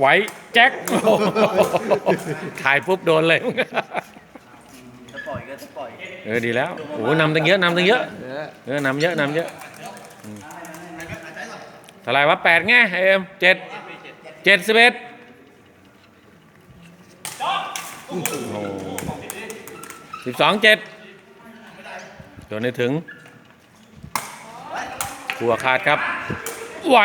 ไว้แจ็คถ่ายปุ๊บโดนเลยจะปล่อยก็จะปล่อยเออดีแล้วโอ้นำตั้งเยอะนำตั้งเยอะเออนำเยอะนำเยอะอืมเท่าไหร่วะแปดไงเอ็มเจ็ดเจ็ดสิบเอ็ดสิบสองเจ็ดโดนให้ถึงหัวขาดครับ ไหว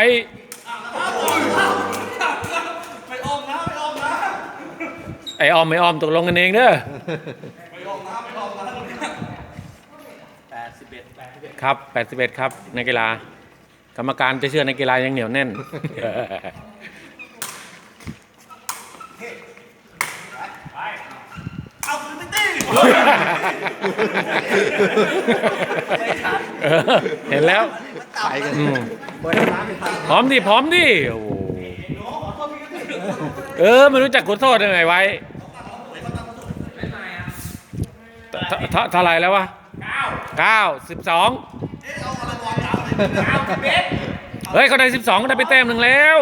อออมไม่ออมตกลงกันเองเด้อแปดสิบเอ็ดแปดสิบเอ็ดครับ81ครับนักกีฬา กรรมการจะเชื่อนักกีฬายังเหนียวแน่นเอาคืนไม่ตีเออเห็นแล้วไปกันอืมบนน้ำไม่ทันพร้อมดิพร้อมดิโอ้โหเออไม่รู้จักขอโทษยังไงไว้ เท่าเท่าเท่าไหร่แล้ววะเก้าสิบสองเฮ้ยเขาได้สิบสองได้ไปแต้มหนึ่งแล้ว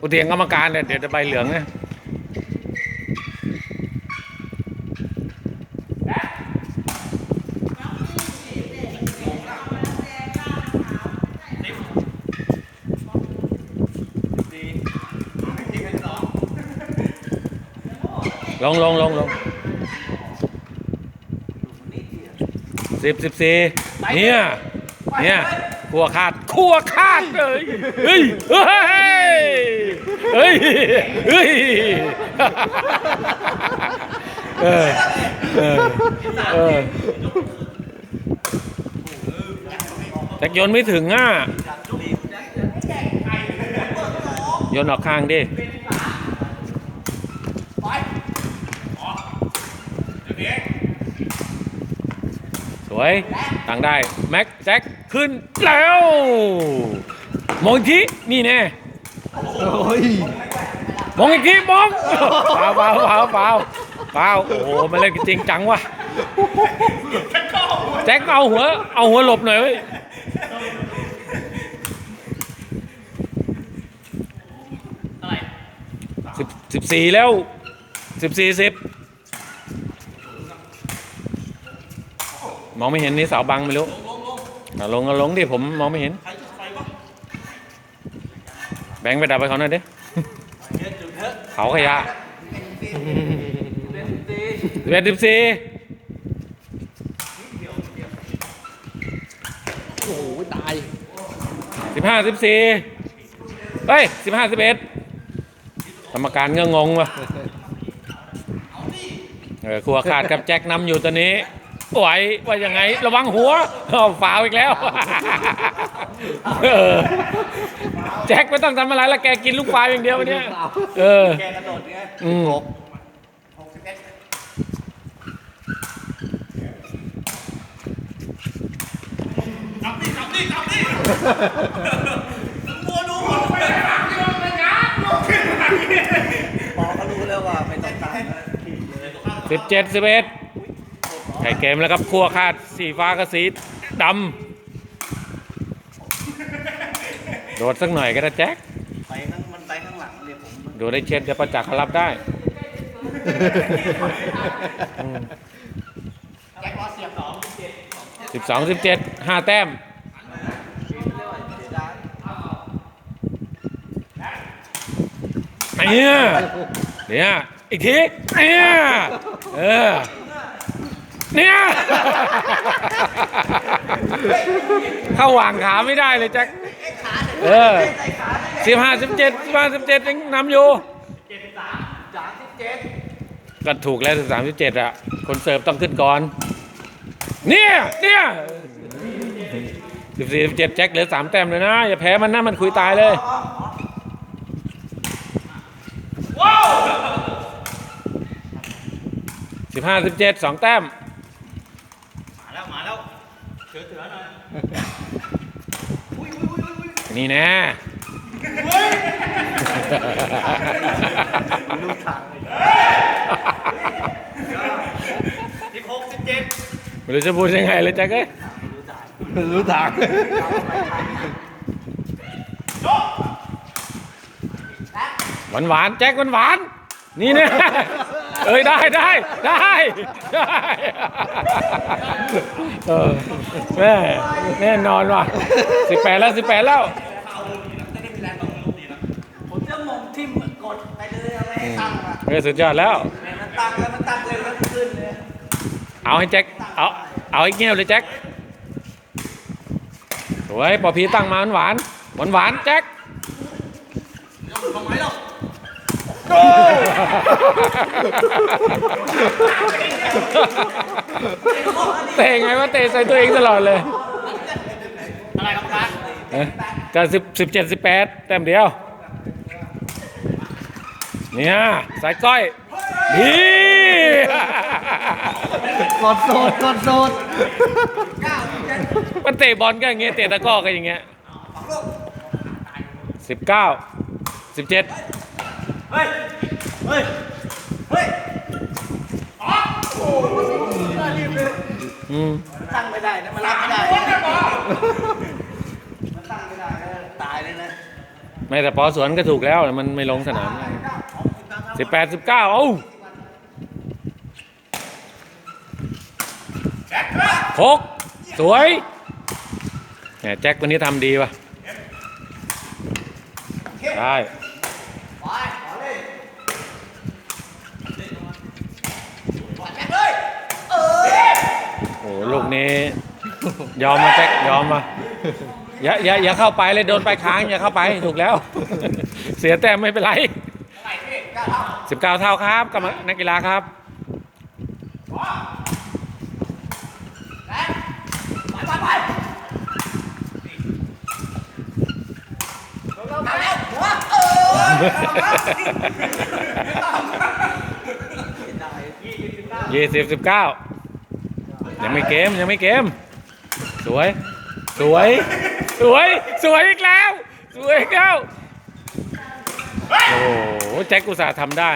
อุเถียงกรรมการเนี่ยเดี๋ยวจะใบเหลืองนะสี่ยิงกันสอง ลงลงลงลง สิบสิบสี่เนี่ยเนี่ยขัวขาดขัวขาดเลยเฮ้ยเฮ้ยเฮ้ยเฮ้ยเออเออเออแต่โยนไม่ถึงอะโยนออกข้างดิ สวยตั้งได้ แม็กแจ็คขึ้นแล้วมองอีกทีนี่แน่โอ้ยมองอีกทีมองเปล่าเปล่าเปล่าเปล่าเปล่าโอ้โหมาเล่นกันจริงจังว่ะแจ็คเอาหัวเอาหัวหลบหน่อยเว้ยสิบสิบสี่แล้วสิบสี่สิบ มองไม่เห็นนี่เสาบังไม่รู้อะลงก็ลงดิผมมองไม่เห็นใครจุดไฟวะแบงค์ไปดับไปเขาหน่อยดิเยอะจุดเถอะเขาขยะเป็นตีเวทสิบสี่โอ้โหตายสิบห้าสิบสี่เฮ้ยสิบห้าสิบเอ็ดกรรมการก็งงว่ะเออครัวขาดกับแจ็คนำอยู่ตอนนี้ ไหวว่ายังไง ระวังหัวเอาฝาวอีกแล้วเออแจ็คไม่ต้องทำอะไรแล้วแกกินลูกปลาอย่างเดียววันเนี้ยเออแกกระโดดไงอืมหกสิบเอ็ดจับดิจับดิจับดิมัวดูหัวไปหลังโยนไปงานลงขึ้นหลังพอเขารู้แล้วว่าไม่ต้องตามถีบเลยสิบเจ็ดสิบเอ็ด ไก่เกมแล้วครับครัวขาดสีฟ้ากับสีดำโดดสักหน่อยก็ได้แจ็คไปข้างมันไปข้างหลังเลยผมโดดได้เช็ดจะประจักษ์เขารับได้แจ็คบอสเสียบสองเจ็ดสิบสองสิบเจ็ดห้าแต้มเนี่ยเนี่ยอีกทีเนี่ยเออ เนี่ยเข้าหว่างขาไม่ได้เลยแจ็คเออสิบห้าสิบเจ็ดสิบห้าสิบเจ็ดยังนำอยู่สามสิบเจ็ดก็ถูกแล้วสิบสามสิบเจ็ดอะคนเสิร์ฟต้องขึ้นก่อน เนี่ยเนี่ยสิบสี่สิบเจ็ดแจ็คเหลือสามแต้มเลยนะ อย่าแพ้มันนะมันคุยตายเลยสิบห้าสิบเจ็ดสองแต้ม มาแล้วมาแล้ว เถือเถือหน่อยอุ้ยอุ้ยอุ้ยอุ้ยนี่แน่ลูกทางเลยสิบหกสิบเจ็ดไม่รู้จะพูดยังไงเลยแจ็คเอ้ยรู้ทางโหวานหวานๆแจ็คหวานหวานๆนี่เนี่ย เอ้ยได้ได้ได้ได้เออแม่แน่นอนว่ะสิบแปดแล้วสิบแปดแล้วผมจะมองทิ่มกดไปเลยเอาไม่ให้ตั้งอะเออสุดยอดแล้ว แม่มันตั้งแล้วมันตั้งเลยแล้วมันขึ้นเลยเอาให้แจ็คเอาเอาให้เงี้ยวเลยแจ็คสวยปอพีตั้งมาหวานหวานหวานๆแจ็ค เตะไงว่าเตะใส่ตัวเองตลอดเลย อะไรครับครับเอ้ยก็สิบสิบเจ็ดสิบแปดแต้มเดียว เนี่ยสายก้อยดีกดโสดกดโสดมันเตะบอลก็อย่างเงี้ยเตะตะกร้อก็อย่างเงี้ยสิบเก้าสิบเจ็ด เฮ้ย เฮ้ย เฮ้ยอืมตั้งไม่ได้นะมันรับไม่ได้มันตั้งไม่ได้นะตายเลยนะไม่แต่ปอสวนก็ถูกแล้วแต่มันไม่ลงสนามสิบแปดสิบเก้าเอ้าหกสวยแหมแจ็ควันนี้ทำดีว่ะ ได้ โอ้โหลูกนี้ ยอมมาแจ็คยอมมาอย่าอย่าอย่าเข้าไปเลยโดนไปค้างอย่าเข้าไปถูกแล้ว เสียแต้มไม่เป็นไรสิบเก้าเท่าครับกับนักกีฬาครับยี่สิบสิบเก้า ยังไม่เกมยังไม่เกม สวย สวย สวย สวยอีกแล้ว สวยอีกแล้ว โอ้โหแจ็คกุสาห์ทำได้